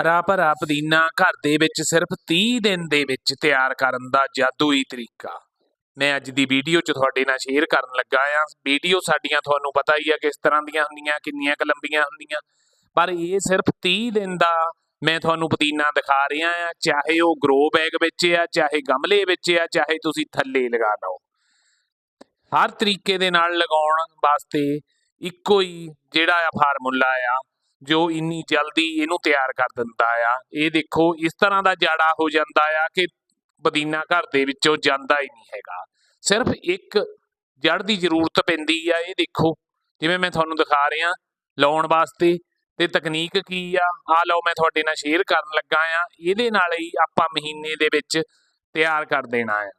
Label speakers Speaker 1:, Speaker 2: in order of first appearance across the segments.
Speaker 1: ਹਰਾ ਭਰਾ ਪੁਦੀਨਾ ਘਰ ਦੇ ਵਿੱਚ ਸਿਰਫ 30 ਦਿਨ ਦੇ ਵਿੱਚ ਤਿਆਰ ਕਰਨ ਦਾ ਜਾਦੂਈ ਤਰੀਕਾ। ਮੈਂ ਅੱਜ ਦੀ ਵੀਡੀਓ 'ਚ ਤੁਹਾਡੇ ਨਾਲ ਸ਼ੇਅਰ ਕਰਨ ਲੱਗਾ ਆ। ਵੀਡੀਓ ਸਾਡੀਆਂ ਤੁਹਾਨੂੰ ਪਤਾ ਹੀ ਆ ਕਿਸ ਤਰ੍ਹਾਂ ਦੀਆਂ ਹੁੰਦੀਆਂ, ਕਿੰਨੀਆਂ ਕੁ ਲੰਬੀਆਂ ਹੁੰਦੀਆਂ। ਪਰ ਇਹ ਸਿਰਫ 30 ਦਿਨ ਦਾ ਮੈਂ ਤੁਹਾਨੂੰ ਪੁਦੀਨਾ ਦਿਖਾ ਰਿਹਾ ਆ। ਚਾਹੇ ਉਹ ਗਰੋ ਬੈਗ ਵਿੱਚ ਆ, ਚਾਹੇ ਗਮਲੇ ਵਿੱਚ ਆ, ਚਾਹੇ ਤੁਸੀਂ ਥੱਲੇ ਲਗਾ ਲਓ। ਹਰ ਤਰੀਕੇ ਦੇ ਨਾਲ ਲਗਾਉਣ ਵਾਸਤੇ ਇੱਕੋ ਹੀ ਜਿਹੜਾ ਆ ਫਾਰਮੂਲਾ ਆ ਜੋ ਇੰਨੀ ਜਲਦੀ ਇਹਨੂੰ ਤਿਆਰ ਕਰ ਦਿੰਦਾ ਆ। ਇਹ ਦੇਖੋ, ਇਸ ਤਰ੍ਹਾਂ ਦਾ ਜਾੜਾ ਹੋ ਜਾਂਦਾ ਆ ਕਿ ਪੁਦੀਨਾ ਘਰ ਦੇ ਵਿੱਚੋਂ ਜਾਂਦਾ ਹੀ ਨਹੀਂ ਹੈਗਾ। ਸਿਰਫ ਇੱਕ ਜੜ ਦੀ ਜ਼ਰੂਰਤ ਪੈਂਦੀ ਆ, ਇਹ ਦੇਖੋ। ਜਿਵੇਂ ਮੈਂ ਤੁਹਾਨੂੰ ਦਿਖਾ ਰਿਹਾ, ਲਾਉਣ ਵਾਸਤੇ ਤੇ ਤਕਨੀਕ ਕੀ ਆ? ਆ ਲਓ, ਮੈਂ ਤੁਹਾਡੇ ਨਾਲ ਸ਼ੇਅਰ ਕਰਨ ਲੱਗਾ ਆ। ਇਹਦੇ ਨਾਲ ਹੀ ਆਪਾਂ ਮਹੀਨੇ ਦੇ ਵਿੱਚ ਤਿਆਰ ਕਰ ਦੇਣਾ ਆ।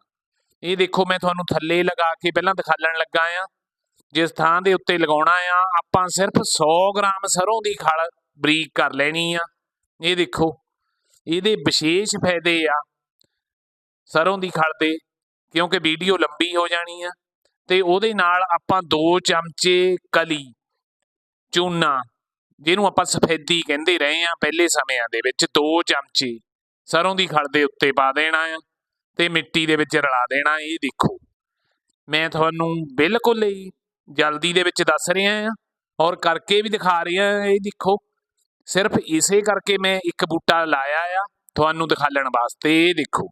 Speaker 1: ਇਹ ਦੇਖੋ, ਮੈਂ ਤੁਹਾਨੂੰ ਥੱਲੇ ਲਗਾ ਕੇ ਪਹਿਲਾਂ ਦਿਖਾਲਣ ਲੱਗਾ ਆ। ਜਿਸ ਥਾਂ ਦੇ ਉੱਤੇ ਲਗਾਉਣਾ ਆ, ਆਪਾਂ ਸਿਰਫ 100 ਗ੍ਰਾਮ ਸਰੋਂ ਦੀ ਖਲ ਬਰੀਕ ਕਰ ਲੈਣੀ ਆ। ਇਹ ਦੇਖੋ, ਇਹਦੇ ਵਿਸ਼ੇਸ਼ ਫਾਇਦੇ ਆ ਸਰੋਂ ਦੀ ਖਲ ਦੇ, ਕਿਉਂਕਿ ਵੀਡੀਓ ਲੰਬੀ ਹੋ ਜਾਣੀ ਆ ਤੇ ਉਹਦੇ ਨਾਲ ਆਪਾਂ 2 ਚਮਚੇ ਕਲੀ, ਚੂਨਾ, ਜਿਹਨੂੰ ਆਪਾਂ ਸਫੈਦੀ ਕਹਿੰਦੇ ਰਹੇ ਆ ਪਹਿਲੇ ਸਮਿਆਂ ਦੇ ਵਿੱਚ 2 ਚਮਚੇ ਸਰੋਂ ਦੀ ਖਲ ਦੇ ਉੱਤੇ ਪਾ ਦੇਣਾ ਆ ਤੇ ਮਿੱਟੀ ਦੇ ਵਿੱਚ ਰਲਾ ਦੇਣਾ, ਇਹ ਦੇਖੋ। ਮੈਂ ਤੁਹਾਨੂੰ ਬਿਲਕੁਲ ਹੀ ਜਲਦੀ ਦੇ ਵਿੱਚ ਦੱਸ ਰਿਹਾ ਆ ਔਰ ਕਰਕੇ ਵੀ ਦਿਖਾ ਰਿਹਾ ਇਹ ਦੇਖੋ। ਸਿਰਫ ਇਸੇ ਕਰਕੇ ਮੈਂ ਇੱਕ ਬੂਟਾ ਲਾਇਆ ਆ, ਤੁਹਾਨੂੰ ਦਿਖਾਲਣ ਵਾਸਤੇ, ਇਹ ਦੇਖੋ।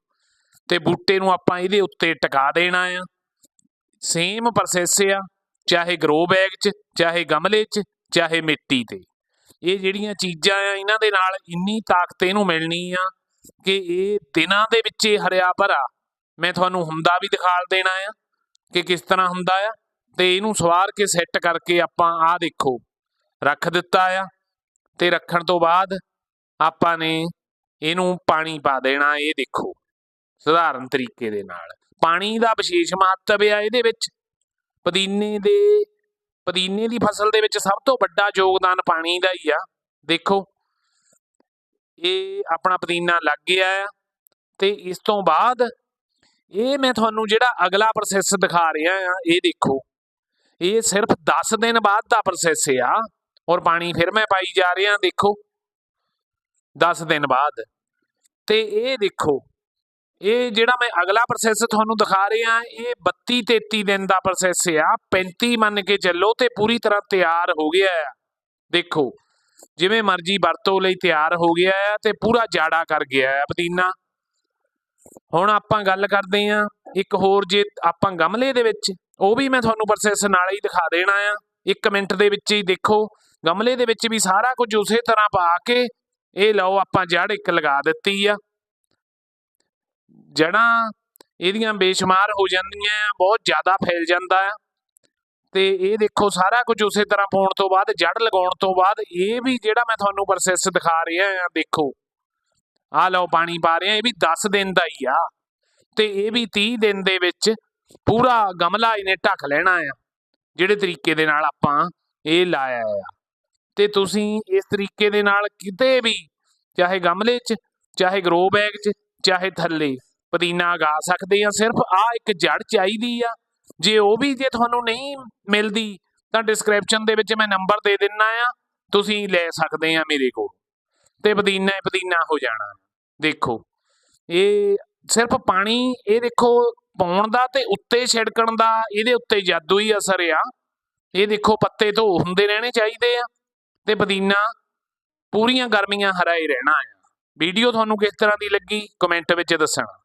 Speaker 1: ਤੇ ਬੂਟੇ ਨੂੰ ਆਪਾਂ ਇਹਦੇ ਉੱਤੇ ਟਿਕਾ ਦੇਣਾ ਆ। ਸੇਮ ਪ੍ਰੋਸੈਸ ਆ, ਚਾਹੇ ਗਰੋ ਬੈਗ 'ਚ, ਚਾਹੇ ਗਮਲੇ 'ਚ, ਚਾਹੇ ਮਿੱਟੀ ਤੇ। ਇਹ ਜਿਹੜੀਆਂ ਚੀਜ਼ਾਂ ਆ, ਇਹਨਾਂ ਦੇ ਨਾਲ ਇੰਨੀ ਤਾਕਤ ਇਹਨੂੰ ਮਿਲਣੀ ਆ ਕਿ ਇਹ ਦਿਨਾਂ ਦੇ ਵਿੱਚ ਹਰਿਆ ਭਰਾ। ਮੈਂ ਤੁਹਾਨੂੰ ਹੁੰਦਾ ਵੀ ਦਿਖਾਲ ਦੇਣਾ ਆ ਕਿ ਕਿਸ ਤਰ੍ਹਾਂ ਹੁੰਦਾ ਆ। ਤੇ ਇਹਨੂੰ ਸਵਾਰ ਕੇ ਸੈੱਟ ਕਰਕੇ ਆਪਾਂ ਆਹ ਦੇਖੋ, ਰੱਖ ਦਿੱਤਾ ਆ ਤੇ ਰੱਖਣ ਤੋਂ ਬਾਅਦ ਆਪਾਂ ਨੇ ਇਹਨੂੰ ਪਾਣੀ ਪਾ ਦੇਣਾ, ਇਹ ਦੇਖੋ, ਸਧਾਰਨ ਤਰੀਕੇ ਦੇ ਨਾਲ। ਪਾਣੀ ਦਾ ਵਿਸ਼ੇਸ਼ ਮਹੱਤਵ ਆ ਇਹਦੇ ਵਿੱਚ। ਪੁਦੀਨੇ ਦੇ, ਪੁਦੀਨੇ ਦੀ ਫਸਲ ਦੇ ਵਿੱਚ ਸਭ ਤੋਂ ਵੱਡਾ ਯੋਗਦਾਨ ਪਾਣੀ ਦਾ ਹੀ ਆ। ਦੇਖੋ, ਇਹ ਆਪਣਾ ਪੁਦੀਨਾ ਲੱਗ ਗਿਆ ਆ ਤੇ ਇਸ ਤੋਂ ਬਾਅਦ ਇਹ ਮੈਂ ਤੁਹਾਨੂੰ ਜਿਹੜਾ ਅਗਲਾ ਪ੍ਰੋਸੈਸ ਦਿਖਾ ਰਿਹਾ ਆ, ਇਹ ਦੇਖੋ। ਇਹ ਸਿਰਫ 10 ਦਿਨ ਬਾਅਦ ਦਾ ਪ੍ਰੋਸੈਸ ਆ। ਔਰ ਪਾਣੀ ਫਿਰ ਮੈਂ ਪਾਈ ਜਾ ਰਿਹਾ, ਦੇਖੋ। 10 ਦਿਨ ਬਾਅਦ। ਤੇ ਇਹ ਦੇਖੋ, ਇਹ ਜਿਹੜਾ ਮੈਂ ਅਗਲਾ ਪ੍ਰੋਸੈਸ ਤੁਹਾਨੂੰ ਦਿਖਾ ਰਿਹਾ, ਇਹ 32 33 ਦਿਨ ਦਾ ਪ੍ਰੋਸੈਸ ਆ। 35 ਮੰਨ ਕੇ ਚੱਲੋ ਤੇ ਪੂਰੀ ਤਰ੍ਹਾਂ ਤਿਆਰ ਹੋ ਗਿਆ ਆ। ਦੇਖੋ, ਜਿਵੇਂ ਮਰਜ਼ੀ ਵਰਤੋਂ ਲਈ ਤਿਆਰ ਹੋ ਗਿਆ ਆ ਤੇ ਪੂਰਾ ਜਾੜਾ ਕਰ ਗਿਆ ਆ ਪਦੀਨਾ ਹੁਣ ਆਪਾਂ ਗੱਲ ਕਰਦੇ ਆ ਇੱਕ ਹੋਰ ਜੇ ਆਪਾਂ ਗਮਲੇ ਦੇ ਵਿੱਚ ਉਹ ਵੀ ਮੈਂ ਤੁਹਾਨੂੰ ਪ੍ਰੋਸੈਸ ਨਾਲ ਹੀ ਦਿਖਾ ਦੇਣਾ ਆ। ਇੱਕ ਮਿੰਟ ਦੇ ਵਿੱਚ ਹੀ ਦੇਖੋ, ਗਮਲੇ ਦੇ ਵਿੱਚ ਵੀ ਸਾਰਾ ਕੁਝ ਉਸੇ ਤਰ੍ਹਾਂ ਪਾ ਕੇ ਇਹ ਲਓ ਆਪਾਂ ਜੜ ਇੱਕ ਲਗਾ ਦਿੱਤੀ ਆ। ਜੜਾਂ ਇਹਦੀਆਂ ਬੇਸ਼ੁਮਾਰ ਹੋ ਜਾਂਦੀਆਂ ਆ, ਬਹੁਤ ਜ਼ਿਆਦਾ ਫੈਲ ਜਾਂਦਾ ਆ। ਤੇ ਇਹ ਦੇਖੋ ਸਾਰਾ ਕੁਝ ਉਸੇ ਤਰ੍ਹਾਂ ਪਾਉਣ ਤੋਂ ਬਾਅਦ, ਜੜ ਲਗਾਉਣ ਤੋਂ ਬਾਅਦ ਇਹ ਵੀ ਜਿਹੜਾ ਮੈਂ ਤੁਹਾਨੂੰ ਪ੍ਰੋਸੈਸ ਦਿਖਾ ਰਿਹਾ ਆ, ਦੇਖੋ। ਆ ਲਓ ਪਾਣੀ ਪਾ ਰਿਹਾ, ਇਹ ਵੀ 10 ਦਿਨ ਦਾ ਹੀ ਆ। ਤੇ ਇਹ ਵੀ 30 ਦਿਨ ਦੇ ਵਿੱਚ ਪੂਰਾ ਗਮਲਾ ਇਹਨੇ ਢੱਕ ਲੈਣਾ ਆ। ਜਿਹੜੇ ਤਰੀਕੇ ਦੇ ਨਾਲ ਆਪਾਂ ਇਹ ਲਾਇਆ ਆ। ਤੇ ਤੁਸੀਂ ਇਸ ਤਰੀਕੇ ਦੇ ਨਾਲ ਕਿਤੇ ਵੀ, ਚਾਹੇ ਗਮਲੇ 'ਚ, ਚਾਹੇ ਗਰੋ ਬੈਗ 'ਚ, ਚਾਹੇ ਥੱਲੇ ਪੁਦੀਨਾ ਉਗਾ ਸਕਦੇ ਆ। ਸਿਰਫ ਆ ਇੱਕ ਜੜ ਚਾਹੀਦੀ ਆ। ਜੇ ਉਹ ਵੀ ਜੇ ਤੁਹਾਨੂੰ ਨਹੀਂ ਮਿਲਦੀ, ਤਾਂ ਡਿਸਕ੍ਰਿਪਸ਼ਨ ਦੇ ਵਿੱਚ ਮੈਂ ਨੰਬਰ ਦੇ ਦਿੰਨਾ ਆ। ਤੁਸੀਂ ਲੈ ਸਕਦੇ ਆ ਮੇਰੇ ਕੋਲ। ਤੇ ਪੁਦੀਨਾ ਹੀ ਪੁਦੀਨਾ ਹੋ ਜਾਣਾ। ਦੇਖੋ, ਇਹ ਸਿਰਫ ਪਾਣੀ ਇਹ ਦੇਖੋ ਪਾਉਣ ਦਾ ਤੇ ਉੱਤੇ ਛਿੜਕਣ ਦਾ ਇਹਦੇ ਉੱਤੇ ਜਾਦੂ ਹੀ ਅਸਰ ਆ। ਇਹ ਦੇਖੋ ਪੱਤੇ ਧੋ ਹੁੰਦੇ ਰਹਿਣੇ ਚਾਹੀਦੇ ਆ ਤੇ ਪੁਦੀਨਾ ਪੂਰੀਆਂ ਗਰਮੀਆਂ ਹਰਾਏ ਰਹਿਣਾ ਆ। ਵੀਡੀਓ ਤੁਹਾਨੂੰ ਕਿਸ ਤਰ੍ਹਾਂ ਦੀ ਲੱਗੀ? ਕਮੈਂਟ ਵਿੱਚ ਦੱਸਣਾ।